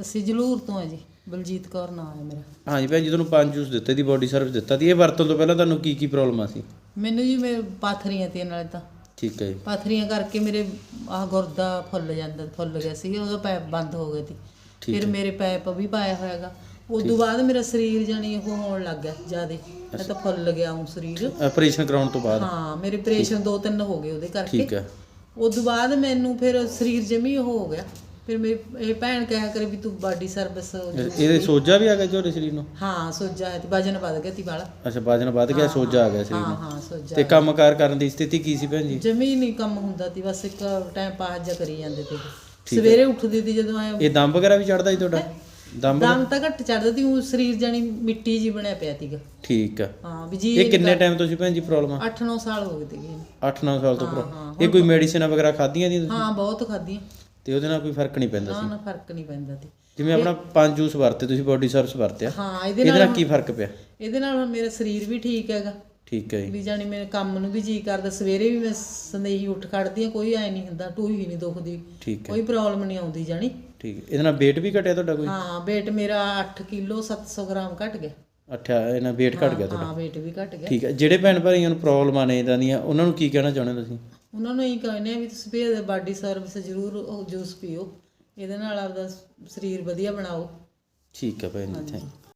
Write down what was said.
ਅਸੀਂ ਜਲੂਰ ਤੋਂ ਆ ਜੀ ਬਲਜੀਤ ਕੌਰ ਨਾਮ ਹੈ ਮੇਰਾ। ਹਾਂਜੀ ਭੈਣ ਜੀ ਤੁਹਾਨੂੰ ਪੰਜ ਜੂਸ ਦਿੱਤੇ ਦੀ ਬੋਡੀ ਸਰਵਿਸ ਦਿੱਤਾ ਦੀ। ਇਹ ਵਰਤੋਂ ਤੋਂ ਪਹਿਲਾਂ ਤੁਹਾਨੂੰ ਕੀ ਕੀ ਪ੍ਰੋਬਲਮ ਆ ਸੀ? ਮੈਨੂੰ ਜੀ ਮੇਰੇ ਪਾਥਰੀਆਂ ਤੇ ਨਾਲੇ ਤਾਂ। ਠੀਕ ਹੈ ਜੀ। ਪਾਥਰੀਆਂ ਕਰਕੇ ਮੇਰੇ ਆਹ ਗੁਰਦਾ ਫੁੱਲ ਜਾਂਦਾ ਫੁੱਲ ਗਿਆ ਸੀ ਉਹਦਾ ਪੈਪ ਬੰਦ ਹੋ ਗਿਆ ਸੀ। ਠੀਕ ਫਿਰ ਮੇਰੇ ਪੈਪ ਵੀ ਪਾਇਆ ਹੋਇਆਗਾ ਉਸ ਤੋਂ ਬਾਅਦ ਮੇਰਾ ਸਰੀਰ ਜਾਨੀ ਉਹ ਹੋਣ ਲੱਗ ਗਿਆ ਜਿਆਦੇ। ਮੈਂ ਤਾਂ ਫੁੱਲ ਗਿਆ ਹੂੰ ਸਰੀਰ। ਆਪਰੇਸ਼ਨ ਕਰਾਉਣ ਤੋਂ ਬਾਅਦ। ਹਾਂ ਮੇਰੇ ਆਪਰੇਸ਼ਨ ਦੋ ਤਿੰਨ ਹੋ ਗਏ ਉਹਦੇ ਕਰਕੇ। ਠੀਕ ਹੈ। ਉਸ ਤੋਂ ਬਾਅਦ ਮੈਨੂੰ ਫਿਰ ਸਰੀਰ ਜਮੀ ਉਹ ਹੋ ਗਿਆ। ਫਿਰ ਮੇਰੀ ਇਹ ਭੈਣ ਕਹਿਆ ਕਰੇ ਵੀ ਤੂੰ ਬਾਡੀ ਸਰਵਿਸ ਇਹਦੇ ਸੋਜਾ ਵੀ ਆ ਗਿਆ ਤੁਹਾਡੇ ਸਰੀਰ ਨੂੰ? ਹਾਂ ਸੋਜਾ ਹੈ ਤੇ ਵਜਨ ਵੱਧ ਗਿਆ ਤੀ ਵਾਲਾ। ਅੱਛਾ ਵਜਨ ਵੱਧ ਗਿਆ ਸੋਜਾ ਆ ਗਿਆ ਸਰੀਰ ਹਾਂ ਨੂੰ। ਹਾਂ ਸੋਜਾ ਤੇ ਕੰਮਕਾਰ ਕਰਨ ਦੀ ਸਥਿਤੀ ਕੀ ਸੀ ਭੈਣ ਜੀ? ਜਮੀ ਨਹੀਂ ਕੰਮ ਹੁੰਦਾ ਤੀ ਬਸ ਇੱਕ ਟਾਈਮ ਪਾਸ ਜਾ ਕਰੀ ਜਾਂਦੇ ਤੇ। ਸਵੇਰੇ ਉੱਠਦੀ ਤੀ ਜਦੋਂ ਆਏ ਇਹ ਦਮ ਵਗੈਰਾ ਵੀ ਚੜਦਾ ਸੀ ਤੁਹਾਡਾ? ਦਮ ਦਮ ਤਾਂ ਘੱਟ ਚੜਦਾ ਤੀ ਉਹ ਸਰੀਰ ਜਾਨੀ ਮਿੱਟੀ ਜੀ ਬਣਿਆ ਪਿਆ ਤੀਗਾ ਠੀਕ ਆ। ਹਾਂ ਵੀ ਜੀ ਇਹ ਕਿੰਨੇ ਟਾਈਮ ਤੋਂ ਸੀ ਭੈਣ ਜੀ ਪ੍ਰੋਬਲਮ 8-9 ਸਾਲ ਹੋ ਗਏ ਤੀਗੇ 8-9 ਸਾਲ ਤੋਂ ਪ੍ਰੋ- ਇਹ ਕੋਈ ਮੈਡੀਸਿਨ ਵਗੈਰਾ ਖਾਧੀਆਂ ਦੀ ਹਾਂ ਬਹੁਤ ਖਾਧੀਆਂ। ਤੇ ਉਹਦੇ ਨਾਲ ਕੋਈ ਫ਼ਰਕ ਨਹੀਂ ਪੈਂਦਾ ਹਾਂ ਸੀ? ਨਾ ਫ਼ਰਕ ਨਹੀਂ ਪੈਂਦਾ ਤੀ ਜਿਵੇਂ ਆਪਣਾ ਪੰਜ ਜੂਸ ਵਰਤੇ ਤੁਸੀਂ ਬੋਡੀ ਸਰਵਿਸ ਵਰਤਿਆ। ਹਾਂ ਇਹਦੇ ਇਹਦੇ ਨਾਲ ਕੀ ਫ਼ਰਕ ਪਿਆ? ਇਹਦੇ ਨਾਲ ਮੇਰਾ ਸਰੀਰ ਵੀ ਠੀਕ ਹੈਗਾ। ਠੀਕ ਹੈ ਜੀ। ਵੀ ਜਾਣੀ ਮੇਰੇ ਕੰਮ ਨੂੰ ਵੀ ਜੀ ਕਰਦਾ। ਸਵੇਰੇ ਵੀ ਮੈਂ ਸੰਦੇਹੀ ਉੱਠ ਖੜਦੀ ਆ ਕੋਈ ਐ ਨਹੀਂ ਹੁੰਦਾ ਟੂਈ ਹੀ ਨਹੀਂ ਦੁਖਦੀ। ਠੀਕ ਹੈ। ਕੋਈ ਪ੍ਰੋਬਲਮ ਨਹੀਂ ਆਉਂਦੀ ਜਾਣੀ। ਠੀਕ ਹੈ। ਇਹਦੇ ਨਾਲ weight ਵੀ ਘਟਿਆ ਤੁਹਾਡਾ ਕੋਈ? ਹਾਂ weight ਮੇਰਾ 8 ਕਿਲੋ 700 ਗ੍ਰਾਮ ਘਟ ਗਿਆ। ਅੱਛਾ ਇਹਨਾਂ weight ਘਟ ਗਿਆ ਤੁਹਾਡਾ ਹਾਂ weight ਵੀ ਘਟ ਗਿਆ। ਠੀਕ ਹੈ। ਜਿਹੜੇ ਭੈਣ ਭਾਈਆਂ ਨੂੰ ਪ੍ਰੋਬਲਮਾਂ ਨੇ ਇਦਾਂ ਦੀਆਂ ਉਹਨਾਂ ਨੂੰ ਕੀ ਕਹਿਣਾ ਚਾਹੁੰਦੇ ਹੋ ਤੁਸੀਂ? ਉਹਨਾਂ ਨੂੰ ਇਹ ਕਹਿੰਦੇ ਆ ਵੀ ਤੁਸੀਂ ਵੀ ਇਹਦੇ ਬਾਡੀ ਸਰਵਿਸ ਜ਼ਰੂਰ ਉਹ ਜੂਸ ਪੀਓ। ਇਹਦੇ ਨਾਲ ਆਪਦਾ ਸਰੀਰ ਵਧੀਆ ਬਣਾਓ। ਠੀਕ ਹੈ ਭੈਣ ਜੀ ਥੈਂਕ